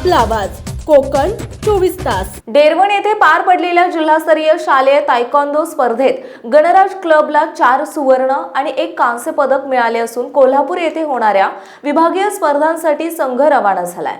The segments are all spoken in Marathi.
आपला आवाज. कोकण चोवीस तास. डेरवण येथे पार पडलेल्या जिल्हास्तरीय शालेय तायकॉन्दो स्पर्धेत गणराज क्लबला चार सुवर्ण आणि एक कांस्य पदक मिळाले असून कोल्हापूर येथे होणाऱ्या विभागीय स्पर्धांसाठी संघ रवाना झालाय.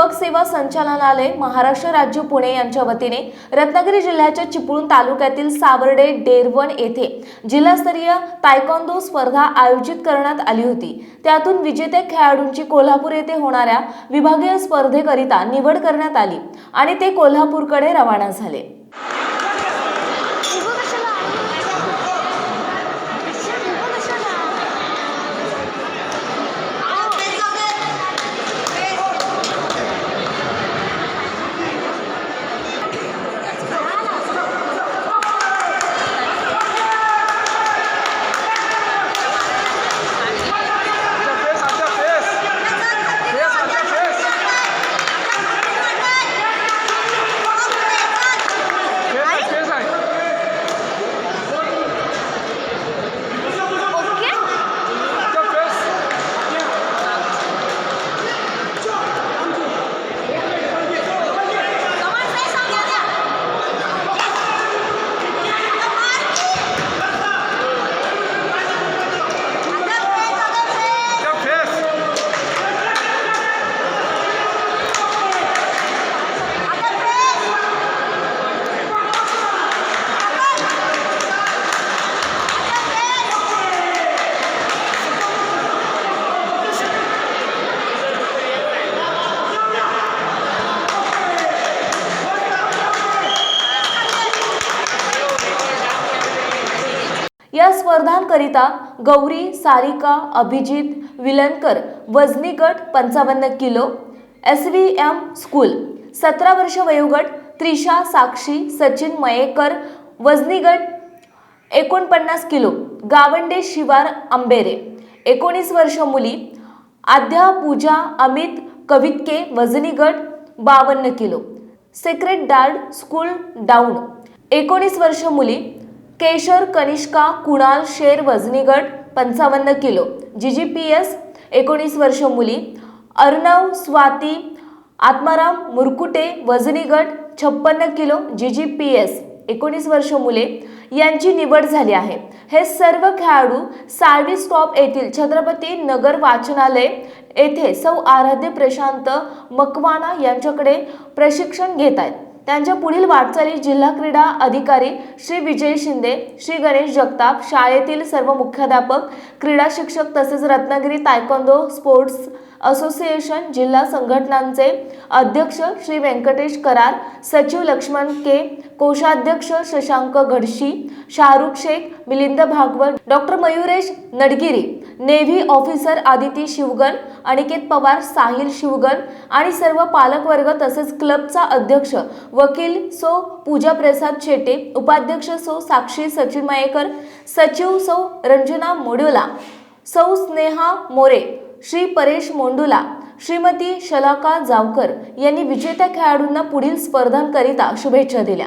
युवक सेवा संचालनालय महाराष्ट्र राज्य पुणे यांच्या वतीने रत्नागिरी जिल्ह्याच्या चिपळूण तालुक्यातील सावर्डे डेरवण येथे जिल्हास्तरीय तायकॉन्दो स्पर्धा आयोजित करण्यात आली होती. त्यातून विजेत्या खेळाडूंची कोल्हापूर येथे होणाऱ्या विभागीय स्पर्धेकरिता निवड करण्यात आली आणि ते कोल्हापूरकडे रवाना झाले. स्पर्धांकरिता गौरी सारिका अभिजित विलनकर वजनी गट पंचावन्न kilo S V M school सतरा वर्ष वयोगट त्रिशा साक्षी सचिन मयेकर वजनी गट एकोणपन्नास किलो गावंडे शिवार आंबेरे. एकोणीस वर्ष मुली आद्या पूजा अमित कवितके वजनी गट बावन्न किलो. सेक्रेट डार्ड स्कूल डाऊन. एकोणीस वर्ष मुली केशर कनिष्का कुणाल शेर वजनी गट पंचावन्न kilo. G G P S एकोणीस वर्ष मुली. अर्णव स्वाती आत्माराम मुरकुटे वजनी गट छप्पन्न kilo G G P S एकोणीस वर्ष मुले. यांची निवड झाली आहे. हे सर्व खेळाडू साळवी स्टॉप येथील छत्रपती नगर वाचनालय येथे सौ आराध्य प्रशांत मकवाना यांच्याकडे प्रशिक्षण घेत आहेत. त्यांच्या पुढील वाटचाली जिल्हा क्रीडा अधिकारी श्री विजय शिंदे श्री गणेश जगताप शाळेतील सर्व मुख्याध्यापक क्रीडा शिक्षक तसेच रत्नागिरी तायकोंदो स्पोर्ट्स असोसिएशन जिल्हा संघटनांचे अध्यक्ष श्री व्यंकटेश करार सचिव लक्ष्मण के कोषाध्यक्ष Shashank Ghadshi Shahrukh Shaikh Milind Bhagwat doctor Mayuresh Nadgiri navy officer Aditi Shivgan Aniket Pawar Sahil Shivgan आणि सर्व पालकवर्ग तसेच क्लबचा अध्यक्ष वकील सो पूजा प्रसाद शेटे उपाध्यक्ष सो साक्षी सचिन मयेकर सचिव सौ रंजना मोडुला सौ स्नेहा मोरे श्री परेश मोंडुला श्रीमती शलाका जावकर यांनी विजेत्या खेळाडूंना पुढील स्पर्धांकरिता शुभेच्छा दिल्या.